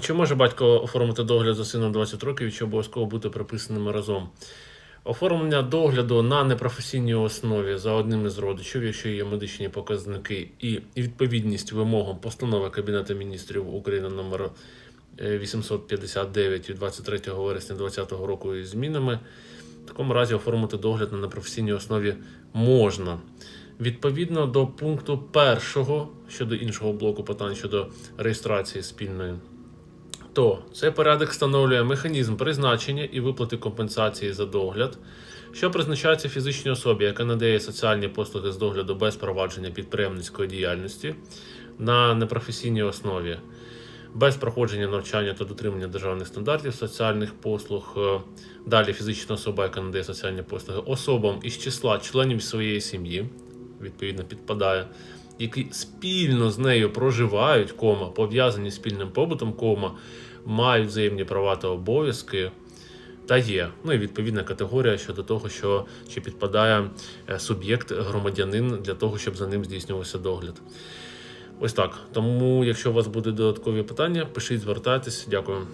Чи може батько оформити догляд за сином 20 років, чи обов'язково бути приписаними разом? Оформлення догляду на непрофесійній основі за одним із родичів, якщо є медичні показники і відповідність вимогам постанови Кабінету міністрів України номер е, 859 від 23 вересня 2020 року із змінами, в такому разі оформити догляд на непрофесійній основі можна. Відповідно до пункту першого щодо іншого блоку питань щодо реєстрації спільної то цей порядок встановлює механізм призначення і виплати компенсації за догляд, що призначається фізичній особі, яка надає соціальні послуги з догляду без провадження підприємницької діяльності на непрофесійній основі, без проходження навчання та дотримання державних стандартів соціальних послуг. Е, Далі фізична особа, яка надає соціальні послуги, особам із числа членів своєї сім'ї, відповідно підпадає, які спільно з нею проживають, кома, пов'язані спільним побутом, кома, мають взаємні права та обов'язки. Та є. Ну і відповідна категорія щодо того, що чи підпадає е, суб'єкт громадянин для того, щоб за ним здійснювався догляд. Ось так. Тому, якщо у вас будуть додаткові питання, пишіть, звертайтесь. Дякую.